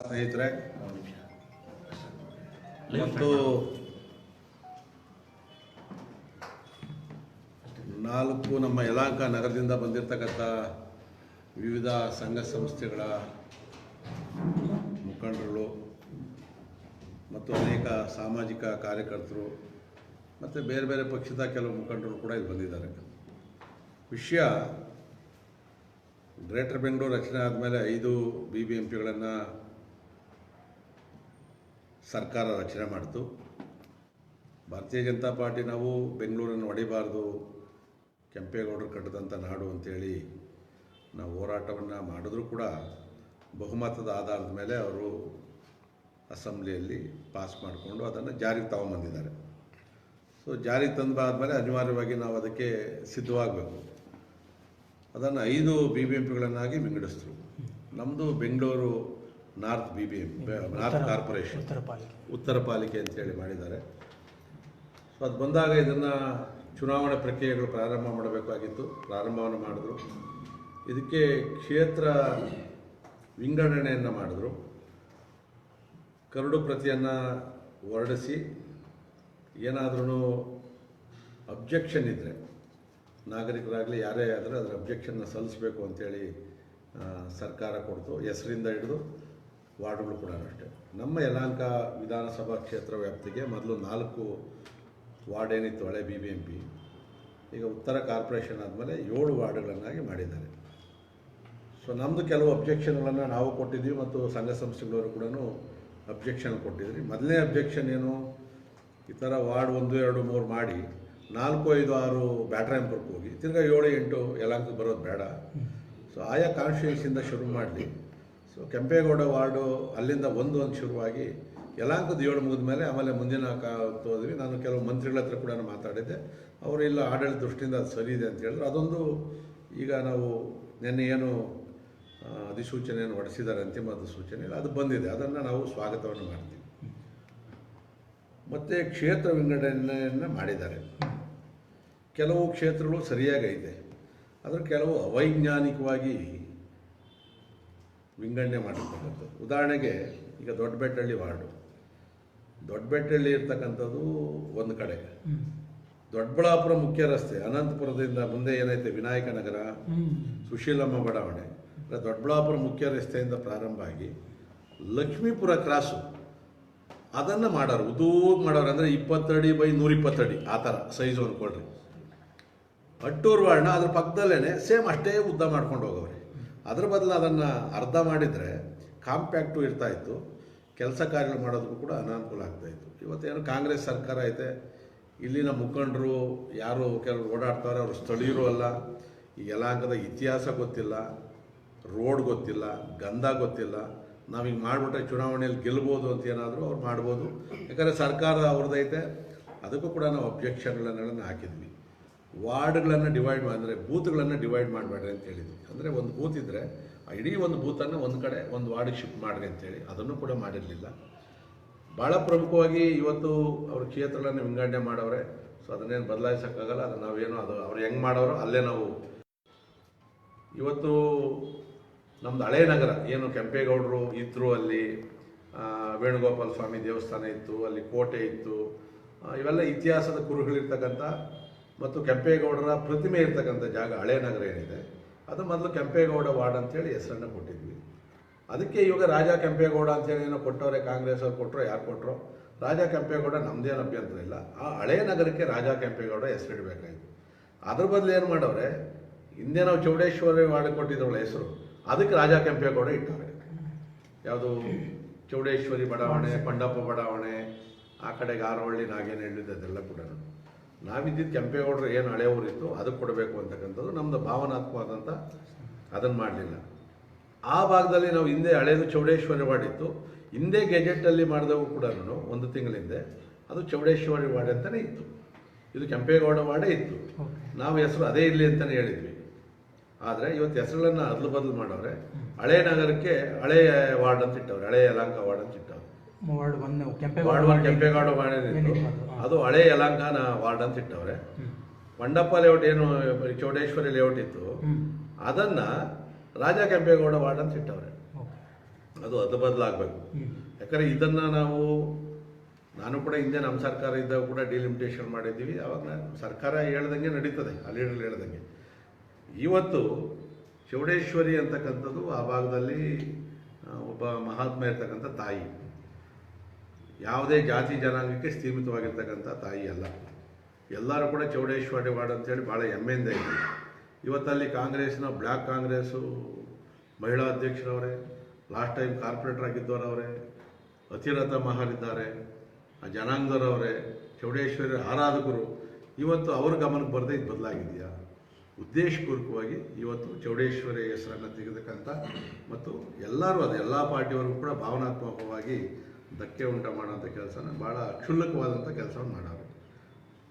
ಸ್ನೇಹಿತರೆ ಮತ್ತು ನಾಲ್ಕು ನಮ್ಮ ಯಲಾಂಕ ನಗರದಿಂದ ಬಂದಿರತಕ್ಕಂಥ ವಿವಿಧ ಸಂಘ ಸಂಸ್ಥೆಗಳ ಮುಖಂಡರುಗಳು ಮತ್ತು ಅನೇಕ ಸಾಮಾಜಿಕ ಕಾರ್ಯಕರ್ತರು ಮತ್ತು ಬೇರೆ ಬೇರೆ ಪಕ್ಷದ ಕೆಲವು ಮುಖಂಡರು ಕೂಡ ಇಲ್ಲಿ ಬಂದಿದ್ದಾರೆ. ವಿಷಯ ಗ್ರೇಟರ್ ಬೆಂಗಳೂರು ರಚನೆ ಆದಮೇಲೆ ಐದು ಬಿ ಬಿ ಎಂ ಪಿಗಳನ್ನು ಸರ್ಕಾರ ರಚನೆ ಮಾಡಿತು. ಭಾರತೀಯ ಜನತಾ ಪಾರ್ಟಿ ನಾವು ಬೆಂಗಳೂರನ್ನು ಹೊಡಿಬಾರ್ದು ಕೆಂಪೇಗೌಡರು ಕಟ್ಟಿದಂಥ ನಾಡು ಅಂತೇಳಿ ನಾವು ಹೋರಾಟವನ್ನು ಮಾಡಿದ್ರೂ ಕೂಡ ಬಹುಮತದ ಆಧಾರದ ಮೇಲೆ ಅವರು ಅಸೆಂಬ್ಲಿಯಲ್ಲಿ ಪಾಸ್ ಮಾಡಿಕೊಂಡು ಅದನ್ನು ಜಾರಿಗೆ ತಗೊಂಬಂದಿದ್ದಾರೆ. ಸೊ ಜಾರಿಗೆ ಮೇಲೆ ಅನಿವಾರ್ಯವಾಗಿ ನಾವು ಅದಕ್ಕೆ ಸಿದ್ಧವಾಗಬೇಕು. ಅದನ್ನು ಐದು ಬಿ ಬಿ ಎಂ ಪಿಗಳನ್ನಾಗಿ ನಮ್ಮದು Bengaluru north B B M north corporation. ಉತ್ತರ ಪಾಲಿಕೆ. ಉತ್ತರ ಪಾಲಿಕೆ ಅಂತೇಳಿ ಮಾಡಿದ್ದಾರೆ. ಸೊ ಅದು ಬಂದಾಗ ಇದನ್ನು ಚುನಾವಣಾ ಪ್ರಕ್ರಿಯೆಗಳು ಪ್ರಾರಂಭ ಮಾಡಬೇಕಾಗಿತ್ತು ಪ್ರಾರಂಭವನ್ನು ಮಾಡಿದ್ರು. ಇದಕ್ಕೆ ಕ್ಷೇತ್ರ ವಿಂಗಡಣೆಯನ್ನು ಮಾಡಿದ್ರು. ಕರಡು ಪ್ರತಿಯನ್ನು ಹೊರಡಿಸಿ ಏನಾದ್ರೂ ಅಬ್ಜೆಕ್ಷನ್ ಇದ್ದರೆ ನಾಗರಿಕರಾಗಲಿ ಯಾರೇ ಆದರೆ ಅದರ ಅಬ್ಜೆಕ್ಷನ್ನ ಸಲ್ಲಿಸಬೇಕು ಅಂತೇಳಿ ಸರ್ಕಾರ ಕೊಡ್ತು. ಹೆಸರಿಂದ ಹಿಡಿದು ವಾರ್ಡ್ಗಳು ಕೂಡ ಅಷ್ಟೇ. ನಮ್ಮ ಯಲಹಂಕ ವಿಧಾನಸಭಾ ಕ್ಷೇತ್ರ ವ್ಯಾಪ್ತಿಗೆ ಮೊದಲು ನಾಲ್ಕು ವಾರ್ಡ್ ಏನಿತ್ತು, ಹಳೆ ಬಿ ಬಿ ಎಂ ಪಿ ಈಗ ಉತ್ತರ ಕಾರ್ಪೊರೇಷನ್ ಆದಮೇಲೆ ಏಳು ವಾರ್ಡ್ಗಳನ್ನಾಗಿ ಮಾಡಿದ್ದಾರೆ. ಸೊ ನಮ್ಮದು ಕೆಲವು ಅಬ್ಜೆಕ್ಷನ್ಗಳನ್ನು ನಾವು ಕೊಟ್ಟಿದ್ವಿ ಮತ್ತು ಸಂಘ ಸಂಸ್ಥೆಗಳವರು ಕೂಡ ಅಬ್ಜೆಕ್ಷನ್ ಕೊಟ್ಟಿದ್ರಿ. ಮೊದಲನೇ ಅಬ್ಜೆಕ್ಷನ್ ಏನು? ಈ ಥರ ವಾರ್ಡ್ ಒಂದು, ಎರಡು, ಮೂರು ಮಾಡಿ ನಾಲ್ಕು, ಐದು, ಆರು ಬ್ಯಾಟ್ರಾಯಂಪುರಕ್ಕೆ ಹೋಗಿ, ತಿರ್ಗಾ ಏಳು, ಎಂಟು ಯಲಹಂಕ ಬರೋದು ಬೇಡ. ಸೊ ಆಯಾ ಕಾನ್ಸ್ಟಿಟ್ಯೂನ್ಸಿಯಿಂದ ಶುರು ಮಾಡಲಿ. ಸೊ ಕೆಂಪೇಗೌಡ ವಾರ್ಡು ಅಲ್ಲಿಂದ ಒಂದು ಒಂದು ಶುರುವಾಗಿ ಯಲಾಂಕದ ಏಳು ಮುಗಿದ ಮೇಲೆ ಆಮೇಲೆ ಮುಂದಿನ ಹೋದ್ವಿ ನಾನು ಕೆಲವು ಮಂತ್ರಿಗಳ ಹತ್ರ ಕೂಡ ಮಾತಾಡಿದ್ದೆ. ಅವರು ಇಲ್ಲ, ಆಡಳಿತ ದೃಷ್ಟಿಯಿಂದ ಅದು ಸರಿ ಇದೆ ಅಂತ ಹೇಳಿದ್ರು. ಅದೊಂದು ಈಗ ನಾವು ನಿನ್ನೆ ಏನು ಅಧಿಸೂಚನೆಯನ್ನು ಹೊಡೆಸಿದ್ದಾರೆ ಅಂತಿಮ ಅಧಿಸೂಚನೆ ಅದು ಬಂದಿದೆ. ಅದನ್ನು ನಾವು ಸ್ವಾಗತವನ್ನು ಮಾಡ್ತೀವಿ. ಮತ್ತು ಕ್ಷೇತ್ರ ವಿಂಗಡಣೆಯನ್ನು ಮಾಡಿದ್ದಾರೆ. ಕೆಲವು ಕ್ಷೇತ್ರಗಳು ಸರಿಯಾಗೈತೆ. ಆದರೆ ಕೆಲವು ಅವೈಜ್ಞಾನಿಕವಾಗಿ ವಿಂಗಡಣೆ ಮಾಡಿರ್ತಕ್ಕಂಥದ್ದು. ಉದಾಹರಣೆಗೆ ಈಗ ದೊಡ್ಡಬೆಟ್ಟಳ್ಳಿ ವಾರ್ಡು. ದೊಡ್ಡಬೆಟ್ಟಳ್ಳಿ ಇರ್ತಕ್ಕಂಥದ್ದು ಒಂದು ಕಡೆ. ದೊಡ್ಡಬಳ್ಳಾಪುರ ಮುಖ್ಯ ರಸ್ತೆ ಅನಂತಪುರದಿಂದ ಮುಂದೆ ಏನೈತೆ ವಿನಾಯಕ ನಗರ ಸುಶೀಲಮ್ಮ ಬಡಾವಣೆ. ಅಂದ್ರೆ ದೊಡ್ಡಬಳ್ಳಾಪುರ ಮುಖ್ಯ ರಸ್ತೆಯಿಂದ ಪ್ರಾರಂಭ ಆಗಿ ಲಕ್ಷ್ಮೀಪುರ ಕ್ರಾಸು. ಅದನ್ನು ಮಾಡೋರು ಉದ್ದೂಗ್ ಮಾಡೋರು ಅಂದರೆ ಇಪ್ಪತ್ತಡಿ ಬೈ ನೂರಿಪ್ಪತ್ತಡಿ ಆ ಥರ ಸೈಜು ಅಂದ್ಕೊಳ್ರಿ ಅಟ್ಟೂರು ವಾರ್ಡ್ನ ಅದ್ರ ಪಕ್ಕದಲ್ಲೇ ಸೇಮ್ ಅಷ್ಟೇ ಉದ್ದ ಮಾಡ್ಕೊಂಡು ಹೋಗವ್ರೆ. ಅದ್ರ ಬದಲು ಅದನ್ನು ಅರ್ಧ ಮಾಡಿದರೆ ಕಾಂಪ್ಯಾಕ್ಟು ಇರ್ತಾ ಇತ್ತು. ಕೆಲಸ ಕಾರ್ಯಗಳು ಮಾಡೋದಕ್ಕೂ ಕೂಡ ಅನಾನುಕೂಲ ಆಗ್ತಾಯಿತ್ತು ಇವತ್ತೇನು ಕಾಂಗ್ರೆಸ್ ಸರ್ಕಾರ ಐತೆ. ಇಲ್ಲಿನ ಮುಖಂಡರು, ಯಾರು ಕೆಲವರು ಓಡಾಡ್ತಾರೆ ಅವರು ಸ್ಥಳೀಯರು ಅಲ್ಲ. ಈ ಯಲಾಂಕದ ಇತಿಹಾಸ ಗೊತ್ತಿಲ್ಲ, ರೋಡ್ ಗೊತ್ತಿಲ್ಲ, ಗಂಧ ಗೊತ್ತಿಲ್ಲ. ನಾವೀಗ ಮಾಡಿಬಿಟ್ರೆ ಚುನಾವಣೆಯಲ್ಲಿ ಗೆಲ್ಬೋದು ಅಂತ ಏನಾದರೂ ಅವ್ರು ಮಾಡ್ಬೋದು. ಯಾಕಂದರೆ ಸರ್ಕಾರ ಅವ್ರದ್ದೈತೆ ಅದಕ್ಕೂ ಕೂಡ ನಾವು ಅಬ್ಜೆಕ್ಷನ್ಗಳನ್ನೆಲ್ಲ ಹಾಕಿದ್ವಿ. ವಾರ್ಡ್ಗಳನ್ನು ಡಿವೈಡ್ ಅಂದರೆ ಬೂತ್ಗಳನ್ನು ಡಿವೈಡ್ ಮಾಡಬೇಡ್ರಿ ಅಂತ ಹೇಳಿದ್ವಿ ಅಂದರೆ ಒಂದು ಬೂತ್ ಇದ್ದರೆ ಇಡೀ ಒಂದು ಬೂತನ್ನು ಒಂದು ಕಡೆ ಒಂದು ವಾರ್ಡಿಗೆ ಶಿಫ್ಟ್ ಮಾಡಿರಿ ಅಂತೇಳಿ ಅದನ್ನು ಕೂಡ ಮಾಡಿರಲಿಲ್ಲ. ಭಾಳ ಪ್ರಮುಖವಾಗಿ ಇವತ್ತು ಅವ್ರ ಕ್ಷೇತ್ರಗಳನ್ನು ವಿಂಗಡಣೆ ಮಾಡವ್ರೆ. ಸೊ ಅದನ್ನೇನು ಬದಲಾಯಿಸೋಕ್ಕಾಗಲ್ಲ. ಅದು ನಾವೇನು ಅದು ಅವ್ರು ಹೆಂಗೆ ಮಾಡೋರು ಅಲ್ಲೇ ನಾವು ಇವತ್ತು ನಮ್ಮದು ಹಳೇ ನಗರ, ಏನು ಕೆಂಪೇಗೌಡರು ಇದ್ದರು ಅಲ್ಲಿ ವೇಣುಗೋಪಾಲ ಸ್ವಾಮಿ ದೇವಸ್ಥಾನ ಇತ್ತು, ಅಲ್ಲಿ ಕೋಟೆ ಇತ್ತು. ಇವೆಲ್ಲ ಇತಿಹಾಸದ ಕುರುಹುಗಳಿರ್ತಕ್ಕಂಥ ಮತ್ತು ಕೆಂಪೇಗೌಡರ ಪ್ರತಿಮೆ ಇರ್ತಕ್ಕಂಥ ಜಾಗ ಹಳೇ ನಗರ ಏನಿದೆ, ಅದು ಮೊದಲು ಕೆಂಪೇಗೌಡ ವಾರ್ಡ್ ಅಂತೇಳಿ ಹೆಸರನ್ನು ಕೊಟ್ಟಿದ್ವಿ. ಅದಕ್ಕೆ ಇವಾಗ ರಾಜ ಕೆಂಪೇಗೌಡ ಅಂತೇಳಿ ಏನೋ ಕೊಟ್ಟವ್ರೆ, ಕಾಂಗ್ರೆಸ್ ಅವ್ರು ಕೊಟ್ಟರು ಯಾರು ಕೊಟ್ಟರು ರಾಜ ಕೆಂಪೇಗೌಡ ನಮ್ದೇನು ಅಭ್ಯಂತರ ಇಲ್ಲ. ಆ ಹಳೇ ನಗರಕ್ಕೆ ರಾಜ ಕೆಂಪೇಗೌಡ ಹೆಸರಿಡಬೇಕಾಯಿತು. ಅದ್ರ ಬದಲು ಏನು ಮಾಡವ್ರೆ, ಹಿಂದೆ ನಾವು ಚೌಡೇಶ್ವರಿ ವಾರ್ಡ್ ಕೊಟ್ಟಿದ್ದವಳ ಹೆಸರು, ಅದಕ್ಕೆ ರಾಜ ಕೆಂಪೇಗೌಡ ಇಟ್ಟವ್ರೆ ಯಾವುದು ಚೌಡೇಶ್ವರಿ ಬಡಾವಣೆ, ಪಂಡಪ್ಪ ಬಡಾವಣೆ, ಆ ಕಡೆಗೆ ಆರವಳ್ಳಿ ಹೇಳಿದ್ದು ಅದೆಲ್ಲ ಕೂಡ. ನಾವಿದ್ದಿದ್ದು ಕೆಂಪೇಗೌಡರು ಏನು ಹಳೆ ಊರಿತ್ತು ಅದಕ್ಕೆ ಕೊಡಬೇಕು ಅಂತಕ್ಕಂಥದ್ದು ನಮ್ಮದು ಭಾವನಾತ್ಮಕವಾದಂಥ ಅದನ್ನು ಮಾಡಲಿಲ್ಲ. ಆ ಭಾಗದಲ್ಲಿ ನಾವು ಹಿಂದೆ ಹಳೆಯದು ಚೌಡೇಶ್ವರಿ ವಾರ್ಡ್ ಇತ್ತು ಹಿಂದೆ ಗೆಜೆಟಲ್ಲಿ ಮಾಡಿದವು ಕೂಡ ಒಂದು ತಿಂಗಳಿಂದೆ ಅದು ಚೌಡೇಶ್ವರಿ ವಾರ್ಡ್ ಅಂತಲೇ ಇತ್ತು. ಇದು ಕೆಂಪೇಗೌಡ ವಾರ್ಡೇ ಇತ್ತು. ನಾವು ಹೆಸರು ಅದೇ ಇರಲಿ ಅಂತಲೇ ಹೇಳಿದ್ವಿ. ಆದರೆ ಇವತ್ತು ಹೆಸರುಗಳನ್ನು ಅದ್ಲು ಬದಲು ಮಾಡವ್ರೆ ಹಳೆ ನಗರಕ್ಕೆ ಹಳೆಯ ವಾರ್ಡ್ ಅಂತ ಇಟ್ಟವ್ರೆ ಹಳೆಯ ಯಲಾಂಕ ವಾರ್ಡ್ ಅಂತ ಇಟ್ಟವ್ರೆ ward one ward Kempegowda one Kempegowda ward ಏನಿತ್ತು ಏನಿತ್ತು ಅದು? ಹಳೆ ಯಲಂಕಾನ ವಾರ್ಡ್ ಅಂತ ಇಟ್ಟವ್ರೆ. ಮಂಡಪ್ಪ ಲೇಔಟ್ ಏನು ಚೌಡೇಶ್ವರಿ ಲೇಔಟ್ ಇತ್ತು. ಅದನ್ನ ರಾಜ ಕೆಂಪೇಗೌಡ ವಾರ್ಡ್ ಅಂತ ಇಟ್ಟವ್ರೆ. ಅದು ಅದು ಬದಲಾಗಬೇಕು. ಯಾಕಂದ್ರೆ ಇದನ್ನ ನಾವು ನಾನು ಕೂಡ ಹಿಂದೆ ನಮ್ಮ ಸರ್ಕಾರ ಇದ್ದಾಗ ಕೂಡ ಡಿಲಿಮಿಟೇಷನ್ ಮಾಡಿದ್ದೀವಿ. ಅವಾಗ ಸರ್ಕಾರ ಹೇಳ್ದಂಗೆ ನಡೀತದೆ ಆ ಲೀಡರ್ ಹೇಳ್ದಂಗೆ. ಇವತ್ತು ಚೌಡೇಶ್ವರಿ ಅಂತಕ್ಕಂಥದ್ದು ಆ ಭಾಗದಲ್ಲಿ ಒಬ್ಬ ಮಹಾತ್ಮ ಇರ್ತಕ್ಕಂಥ ತಾಯಿ. ಯಾವುದೇ ಜಾತಿ ಜನಾಂಗಕ್ಕೆ ಸೀಮಿತವಾಗಿರ್ತಕ್ಕಂಥ ತಾಯಿ ಅಲ್ಲ. ಎಲ್ಲರೂ ಕೂಡ ಚೌಡೇಶ್ವರಿ ವಾರ್ಡ್ ಅಂತೇಳಿ ಭಾಳ ಹೆಮ್ಮೆಯಿಂದ ಇದೆ ಇವತ್ತಲ್ಲಿ ಕಾಂಗ್ರೆಸ್ನ ಬ್ಲ್ಯಾಕ್ ಕಾಂಗ್ರೆಸ್ಸು ಮಹಿಳಾ ಅಧ್ಯಕ್ಷರವರೇ, ಲಾಸ್ಟ್ ಟೈಮ್ ಕಾರ್ಪೊರೇಟರ್ ಆಗಿದ್ದವರವರೇ, ಅತಿರಥ ಮಹಾರಿದ್ದಾರೆ, ಆ ಜನಾಂಗದವರವರೇ, ಚೌಡೇಶ್ವರಿ ಆರಾಧಕರು, ಇವತ್ತು ಅವ್ರ ಗಮನಕ್ಕೆ ಬರದೇ ಇದು ಬದಲಾಗಿದೆಯಾ? ಉದ್ದೇಶಪೂರ್ವಕವಾಗಿ ಇವತ್ತು ಚೌಡೇಶ್ವರಿ ಹೆಸರನ್ನು ತೆಗೆದಕ್ಕಂಥ ಮತ್ತು ಎಲ್ಲರೂ ಅದು ಎಲ್ಲ ಪಾರ್ಟಿಯವರು ಕೂಡ ಭಾವನಾತ್ಮಕವಾಗಿ ಧಕ್ಕೆ ಉಂಟು ಮಾಡೋಂಥ ಕೆಲಸನ ಭಾಳ ಕ್ಷುಲ್ಲಕವಾದಂಥ ಕೆಲಸವನ್ನು ಮಾಡೋರು.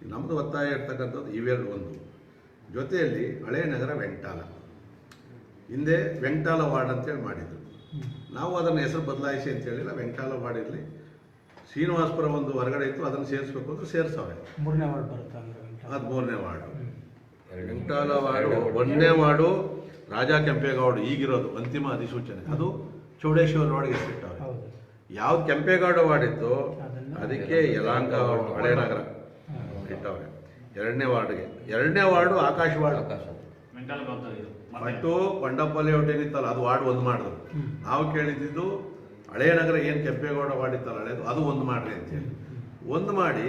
ನಮ್ಮದು ಒತ್ತಾಯ ಇರ್ತಕ್ಕಂಥದ್ದು ಇವೆರಡು ಒಂದು. ಜೊತೆಯಲ್ಲಿ ಹಳೇ ನಗರ ವೆಂಟಾಲ ಹಿಂದೆ ವೆಂಟಾಲ ವಾರ್ಡ್ ಅಂತೇಳಿ ಮಾಡಿದ್ರು. ನಾವು ಅದನ್ನು ಹೆಸರು ಬದಲಾಯಿಸಿ ಅಂತ ಹೇಳಿಲ್ಲ ವೆಂಟಾಲ ವಾರ್ಡ್ ಇರಲಿ. ಶ್ರೀನಿವಾಸಪುರ ಒಂದು ಹೊರಗಡೆ ಇತ್ತು ಅದನ್ನು ಸೇರಿಸ್ಬೇಕು ಅಂದ್ರೆ ಸೇರಿಸವ್ರೆ. ಮೂರನೇ ವಾರ್ಡ್ ಬರುತ್ತೆ. ಅದು ಮೂರನೇ ವಾರ್ಡು. ವೆಂಟಾಲ ವಾರ್ಡು ಒಂದನೇ ವಾರ್ಡು ರಾಜಾ ಕೆಂಪೇಗೌಡ ಈಗಿರೋದು ಅಂತಿಮ ಅಧಿಸೂಚನೆ. ಅದು ಚೌಡೇಶ್ವರ ವಾರ್ಡ್ಗೆ ಹೆಸರಿಟ್ಟವ್ರೆ ಹೌದು ಯಾವ್ದು ಕೆಂಪೇಗೌಡ ವಾರ್ಡ್ ಇತ್ತು ಅದಕ್ಕೆ ಯಲಾಂಕ ವಾರ್ಡ್ ಹಳೇ ನಗರ ಇಟ್ಟವ್ರೆ. ಎರಡನೇ ವಾರ್ಡ್ಗೆ. ಎರಡನೇ ವಾರ್ಡು ಆಕಾಶ ವಾರ್ಡ್ ಇದು. ಬಟ್ಟು ಕೊಂಡಪಲ್ಲಿ ಲೇಔಟ್ ಏನಿತ್ತಲ್ಲ ಅದು ವಾರ್ಡ್ ಒಂದು ಮಾಡಿದ್ರು. ನಾವು ಕೇಳಿದ್ದು ಹಳೆ ನಗರ ಏನು ಕೆಂಪೇಗೌಡ ವಾರ್ಡ್ ಇತ್ತಲ್ಲ ಹಳೇದು ಅದು ಒಂದು ಮಾಡ್ರಿ ಅಂತೇಳಿ ಒಂದು ಮಾಡಿ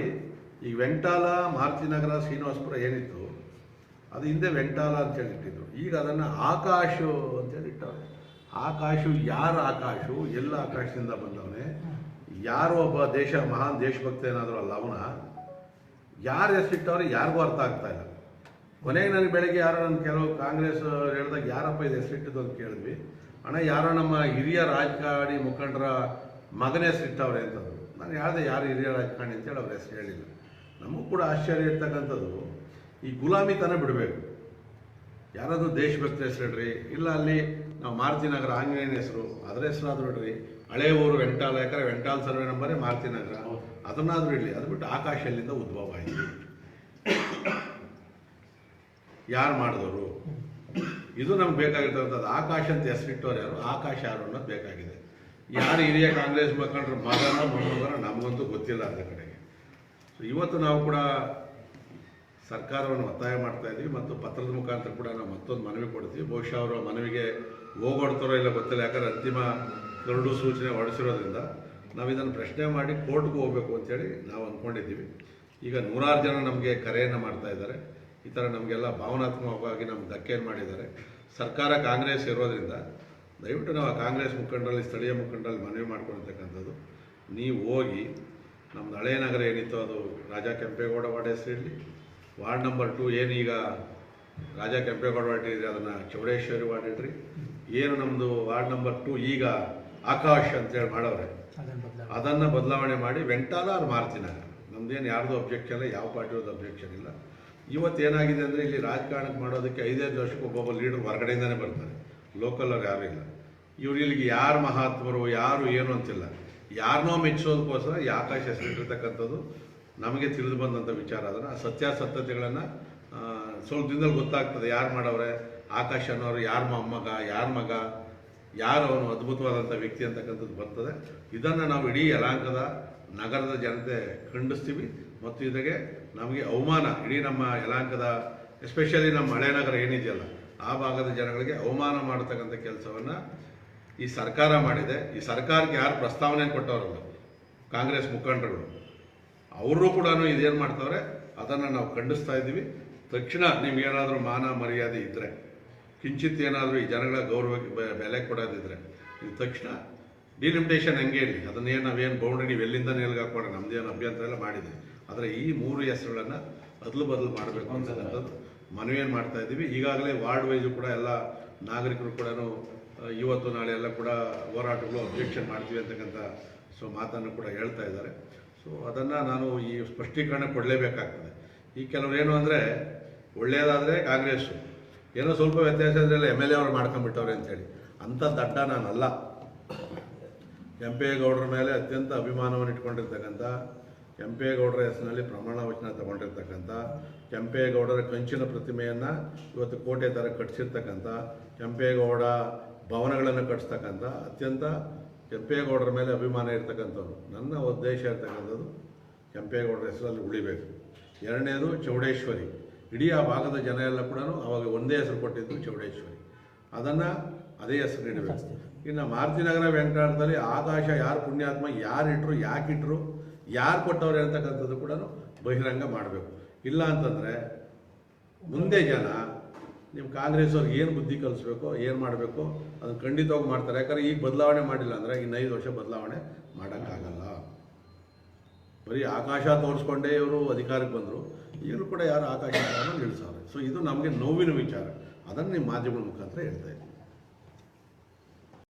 ಈ ವೆಂಕಟಾಲ ಮಾರುತಿನಗರ ಶ್ರೀನಿವಾಸಪುರ ಏನಿತ್ತು ಅದು ಹಿಂದೆ ವೆಂಕಟಾಲ ಅಂತೇಳಿ ಇಟ್ಟಿದ್ರು. ಈಗ ಅದನ್ನು ಆಕಾಶ ಅಂತೇಳಿ ಇಟ್ಟವ್ರೆ. ಆಕಾಶು ಯಾರ ಆಕಾಶು? ಎಲ್ಲ ಆಕಾಶದಿಂದ ಬಂದವನೇ. ಯಾರು ಒಬ್ಬ ದೇಶ, ಮಹಾನ್ ದೇಶಭಕ್ತ ಏನಾದರೂ ಅಲ್ಲ ಅವನ. ಯಾರು ಹೆಸರಿಟ್ಟವ್ರೆ ಯಾರಿಗೂ ಅರ್ಥ ಆಗ್ತಾ ಇಲ್ಲ. ಕೊನೆಗೆ ನನಗೆ ಬೆಳಗ್ಗೆ ಯಾರೋ ನನ್ನ ಕೆಲವು ಕಾಂಗ್ರೆಸ್ ಹೇಳಿದಾಗ ಯಾರಪ್ಪ ಇದು ಹೆಸರಿಟ್ಟಿದ್ದು ಅಂತ ಕೇಳಿದ್ವಿ. ಅಣ್ಣ, ಯಾರೋ ನಮ್ಮ ಹಿರಿಯ ರಾಜಕಾರಣಿ ಮುಖಂಡರ ಮಗನ ಹೆಸರಿಟ್ಟವ್ರೆ ಅಂತಂದು ನಾನು ಹೇಳ್ದೆ ಯಾರು ಹಿರಿಯ ರಾಜಕಾರಣಿ ಅಂತೇಳಿ ಅವ್ರ ಹೆಸರು ಹೇಳಿಲ್ಲ. ನಮಗೂ ಕೂಡ ಆಶ್ಚರ್ಯ ಇರ್ತಕ್ಕಂಥದ್ದು, ಈ ಗುಲಾಮಿತನ ಬಿಡಬೇಕು. ಯಾರಾದರೂ ದೇಶಭಕ್ತ ಹೆಸರಿಡ್ರಿ ಇಲ್ಲ ಅಲ್ಲಿ ನಾವು ಮಾರುತಿನಗರ ಆಂಜನೇಯನ ಹೆಸರು. ಅದರ ಹೆಸರಾದ್ರೂ ಇಡ್ರಿ ಹಳೆ ಊರು ವೆಂಟಾಲ, ಯಾಕಂದ್ರೆ ವೆಂಟಾಲ್ ಸರ್ವೆ ನಂಬರೇ ಮಾರುತಿನಗರ ಅದನ್ನಾದರೂ ಇಡಲಿ ಅದು ಬಿಟ್ಟು ಆಕಾಶ ಎಲ್ಲಿಂದ ಉದ್ಭವ ಆಯಿತು. ಯಾರು ಮಾಡಿದವರು? ಇದು ನಮ್ಗೆ ಬೇಕಾಗಿರ್ತಕ್ಕಂಥದ್ದು ಆಕಾಶ ಅಂತ ಹೆಸರಿಟ್ಟವ್ರು ಯಾರು? ಆಕಾಶ ಯಾರು ಅನ್ನೋದು ಬೇಕಾಗಿದೆ. ಯಾರು ಹಿರಿಯ ಕಾಂಗ್ರೆಸ್ ಮುಖಂಡರು ಮಗನ ಮೊಮ್ಮಗನ ನಮಗಂತೂ ಗೊತ್ತಿಲ್ಲ ಅದರ ಕಡೆಗೆ. ಸೊ ಇವತ್ತು ನಾವು ಕೂಡ ಸರ್ಕಾರವನ್ನು ಒತ್ತಾಯ ಮಾಡ್ತಾ ಇದ್ದೀವಿ ಮತ್ತು ಪತ್ರದ ಮುಖಾಂತರ ಕೂಡ ನಾವು ಮತ್ತೊಂದು ಮನವಿ ಕೊಡ್ತೀವಿ. ಬಹುಶಃ ಅವರ ಮನವಿಗೆ ಹೋಗೊಡ್ತಾರೋ ಇಲ್ಲ ಗೊತ್ತಿಲ್ಲ. ಯಾಕಂದ್ರೆ ಅಂತಿಮ ಕರಡು ಸೂಚನೆ ಹೊರಡಿಸಿರೋದ್ರಿಂದ ನಾವು ಇದನ್ನು ಪ್ರಶ್ನೆ ಮಾಡಿ ಕೋರ್ಟ್ಗೆ ಹೋಗಬೇಕು ಅಂತೇಳಿ ನಾವು ಅಂದ್ಕೊಂಡಿದ್ದೀವಿ ಈಗ ನೂರಾರು ಜನ ನಮಗೆ ಕರೆಯನ್ನು ಮಾಡ್ತಾ ಇದ್ದಾರೆ. ಈ ಥರ ನಮಗೆಲ್ಲ ಭಾವನಾತ್ಮಕವಾಗಿ ನಮ್ಗೆ ಧಕ್ಕೆಯನ್ನು ಮಾಡಿದ್ದಾರೆ. ಸರ್ಕಾರ ಕಾಂಗ್ರೆಸ್ ಇರೋದ್ರಿಂದ ದಯವಿಟ್ಟು ನಾವು ಕಾಂಗ್ರೆಸ್ ಮುಖಂಡರಲ್ಲಿ, ಸ್ಥಳೀಯ ಮುಖಂಡರಲ್ಲಿ ಮನವಿ ಮಾಡ್ಕೊಂಡಿರ್ತಕ್ಕಂಥದ್ದು. ನೀವು ಹೋಗಿ ನಮ್ಮ ಹಳೆಯ ನಗರ ಏನಿತ್ತು ಅದು ರಾಜಾ ಕೆಂಪೇಗೌಡ ವಾರ್ಡ್ ಹೆಸರಿರಲಿ ವಾರ್ಡ್ ನಂಬರ್ ಟು ಏನೀಗ ರಾಜಾ ಕೆಂಪೇಗೌಡ ವಾರ್ಡ್ ಇದೆ ಅದನ್ನು ಚೌಡೇಶ್ವರಿ ವಾರ್ಡ್ ಇಡ್ರಿ ಏನು ನಮ್ಮದು ವಾರ್ಡ್ ನಂಬರ್ ಟು ಈಗ ಆಕಾಶ್ ಅಂತೇಳಿ ಮಾಡವ್ರೆ ಅದನ್ನ ಬದಲಾವಣೆ. ಮಾಡಿ ವೆಂಟಾಲ ಅವ್ರು ಮಾರ್ತಿನಾಗ ನಮ್ದೇನು ಯಾರ್ದು ಅಬ್ಜೆಕ್ಷನ್ ಇಲ್ಲ ಯಾವ ಪಾರ್ಟಿಯವ್ರದ್ದು ಅಬ್ಜೆಕ್ಷನ್ ಇಲ್ಲ. ಇವತ್ತು ಏನಾಗಿದೆ ಅಂದರೆ ಇಲ್ಲಿ ರಾಜಕಾರಣಕ್ಕೆ ಮಾಡೋದಕ್ಕೆ ಐದೈದು ವರ್ಷಕ್ಕೆ ಒಬ್ಬೊಬ್ಬ ಲೀಡರ್ ಹೊರಗಡೆಯಿಂದನೇ ಬರ್ತಾರೆ. ಲೋಕಲ್ ಅವ್ರು ಯಾರೂ ಇಲ್ಲ. ಇವ್ರು ಇಲ್ಲಿಗೆ ಯಾರು ಮಹಾತ್ಮರು ಯಾರು ಏನು ಅಂತಿಲ್ಲ. ಯಾರನ್ನೋ ಮೆಚ್ಚೋದಕ್ಕೋಸ್ಕರ ಈ ಆಕಾಶ ಹೆಸರಿಟ್ಟಿರ್ತಕ್ಕಂಥದ್ದು ನಮಗೆ ತಿಳಿದು ಬಂದಂಥ ವಿಚಾರ. ಅದನ್ನು ಸತ್ಯಾಸತ್ಯತೆಗಳನ್ನು ಸ್ವಲ್ಪ ದಿನದಲ್ಲಿ ಗೊತ್ತಾಗ್ತದೆ ಯಾರು ಮಾಡವ್ರೆ ಆಕಾಶ ಅನ್ನೋರು ಯಾರ ಮೊಮ್ಮಗ, ಯಾರ ಮಗ, ಯಾರು ಅವನು ಅದ್ಭುತವಾದಂಥ ವ್ಯಕ್ತಿ ಅಂತಕ್ಕಂಥದ್ದು ಬರ್ತದೆ. ಇದನ್ನು ನಾವು ಇಡೀ ಯಲಾಂಕದ ನಗರದ ಜನತೆ ಖಂಡಿಸ್ತೀವಿ. ಮತ್ತು ಇದಕ್ಕೆ ನಮಗೆ ಅವಮಾನ, ಇಡೀ ನಮ್ಮ ಯಲಾಂಕದ ಎಸ್ಪೆಷಲಿ ನಮ್ಮ ಹಳೆ ನಗರ ಏನಿದೆಯಲ್ಲ, ಆ ಭಾಗದ ಜನಗಳಿಗೆ ಅವಮಾನ ಮಾಡತಕ್ಕಂಥ ಕೆಲಸವನ್ನು ಈ ಸರ್ಕಾರ ಮಾಡಿದೆ. ಈ ಸರ್ಕಾರಕ್ಕೆ ಯಾರು ಪ್ರಸ್ತಾವನೆ ಕೊಟ್ಟವರಲ್ಲ, ಕಾಂಗ್ರೆಸ್ ಮುಖಂಡರುಗಳು, ಅವರು ಕೂಡ ಇದೇನು ಮಾಡ್ತಾವ್ರೆ, ಅದನ್ನು ನಾವು ಖಂಡಿಸ್ತಾ ಇದ್ದೀವಿ. ತಕ್ಷಣ ನಿಮ್ಗೇನಾದರೂ ಮಾನ ಮರ್ಯಾದೆ ಇದ್ದರೆ ಕಿಂಚಿತ್ ಏನಾದರೂ ಈ ಜನಗಳ ಗೌರವಕ್ಕೆ ಬೆಲೆ ಕೊಡೋದಿದ್ರೆ ನೀವು ತಕ್ಷಣ ಡಿಲಿಮಿಟೇಷನ್ ಹಂಗೆ ಇರಲಿ. ಅದನ್ನೇನು ನಾವೇನು ಬೌಂಡ್ರಿ ಎಲ್ಲಿಂದ ನಿಲ್ಗೆ ಹಾಕ್ಕೊಂಡ್ರೆ ನಮ್ದೇನು ಅಭ್ಯಂತರ ಎಲ್ಲ ಮಾಡಿದ್ವಿ. ಆದರೆ ಈ ಮೂರು ಹೆಸರುಗಳನ್ನು ಅದಲು ಬದಲು ಮಾಡಬೇಕು ಅಂತಕ್ಕಂಥದ್ದು ಮನವಿಯನ್ನು ಮಾಡ್ತಾ ಇದ್ದೀವಿ. ಈಗಾಗಲೇ ವಾರ್ಡ್ ವೈಸು ಕೂಡ ಎಲ್ಲ ನಾಗರಿಕರು ಕೂಡ ಇವತ್ತು ನಾಳೆ ಎಲ್ಲ ಕೂಡ ಹೋರಾಟಗಳು ಅಬ್ಜೆಕ್ಷನ್ ಮಾಡ್ತೀವಿ ಅಂತಕ್ಕಂಥ, ಸೊ ಮಾತನ್ನು ಕೂಡ ಹೇಳ್ತಾ ಇದ್ದಾರೆ. ಸೊ ಅದನ್ನು ನಾನು ಈ ಸ್ಪಷ್ಟೀಕರಣ ಕೊಡಲೇಬೇಕಾಗ್ತದೆ. ಈ ಕೆಲವರು ಏನು ಅಂದರೆ ಒಳ್ಳೆಯದಾದರೆ ಕಾಂಗ್ರೆಸ್ಸು ಏನೋ ಸ್ವಲ್ಪ ವ್ಯತ್ಯಾಸ ಇದ್ರೆಲ್ಲ ಎಂ ಎಲ್ ಎ ಅವ್ರು ಮಾಡ್ಕೊಂಡ್ಬಿಟ್ಟವ್ರೆ ಅಂತೇಳಿ. ಅಂಥ ದಡ್ಡ ನಾನಲ್ಲ. ಕೆಂಪೇಗೌಡರ ಮೇಲೆ ಅತ್ಯಂತ ಅಭಿಮಾನವನ್ನು ಇಟ್ಕೊಂಡಿರ್ತಕ್ಕಂಥ ಕೆಂಪೇಗೌಡರ ಹೆಸರಿನಲ್ಲಿ ಪ್ರಮಾಣ ವಚನ ತಗೊಂಡಿರ್ತಕ್ಕಂಥ ಕೆಂಪೇಗೌಡರ ಕಂಚಿನ ಪ್ರತಿಮೆಯನ್ನು ಇವತ್ತು ಕೋಟೆ ಥರ ಕಟ್ಟಿಸಿರ್ತಕ್ಕಂಥ ಕೆಂಪೇಗೌಡ ಭವನಗಳನ್ನು ಕಟ್ಟಿಸ್ತಕ್ಕಂಥ ಅತ್ಯಂತ ಕೆಂಪೇಗೌಡರ ಮೇಲೆ ಅಭಿಮಾನ ಇರ್ತಕ್ಕಂಥವ್ರು. ನನ್ನ ಉದ್ದೇಶ ಇರ್ತಕ್ಕಂಥದ್ದು ಕೆಂಪೇಗೌಡರ ಹೆಸರಲ್ಲಿ ಉಳಿಬೇಕು. ಎರಡನೇದು ಚೌಡೇಶ್ವರಿ. ಇಡೀ ಆ ಭಾಗದ ಜನ ಎಲ್ಲ ಕೂಡ ಅವಾಗ ಒಂದೇ ಹೆಸರು ಕೊಟ್ಟಿದ್ದು ಚೌಡೇಶ್ವರಿ. ಅದನ್ನು ಅದೇ ಹೆಸರು ನೀಡಬೇಕು. ಇನ್ನು ಮಾರುತಿನಗರ ವೆಂಕಟಾಟದಲ್ಲಿ ಆಕಾಶ ಯಾರು ಪುಣ್ಯಾತ್ಮ, ಯಾರು ಇಟ್ಟರು ಯಾಕೆ ಇಟ್ಟರು ಯಾರು ಕೊಟ್ಟವ್ರು ಹೇಳ್ತಕ್ಕಂಥದ್ದು ಕೂಡ ಬಹಿರಂಗ ಮಾಡಬೇಕು. ಇಲ್ಲ ಅಂತಂದರೆ ಮುಂದೆ ಜನ ನಿಮ್ಮ ಕಾಂಗ್ರೆಸ್ ಅವ್ರಿಗೆ ಏನು ಬುದ್ಧಿ ಕಲಿಸ್ಬೇಕು, ಏನು ಮಾಡಬೇಕು ಅದನ್ನು ಖಂಡಿತವಾಗಿ ಮಾಡ್ತಾರೆ. ಯಾಕಂದ್ರೆ ಈಗ ಬದಲಾವಣೆ ಮಾಡಿಲ್ಲ ಅಂದರೆ ಇನ್ನು ಐದು ವರ್ಷ ಬದಲಾವಣೆ ಮಾಡೋಕ್ಕಾಗಲ್ಲ. ಬರೀ ಆಕಾಶ ತೋರಿಸ್ಕೊಂಡೇ ಇವರು ಅಧಿಕಾರಕ್ಕೆ ಬಂದರು. ಈಗಲೂ ಕೂಡ ಯಾರು ಆಕಾಶ ನಿಲ್ಲಿಸವ್ರೆ ಸೊ ಇದು ನಮಗೆ ನೋವಿನ ವಿಚಾರ. ಅದನ್ನು ನಿಮ್ಮ ಮಾಧ್ಯಮದ ಮುಖಾಂತರ ಹೇಳ್ತಾ ಇದ್ದೀನಿ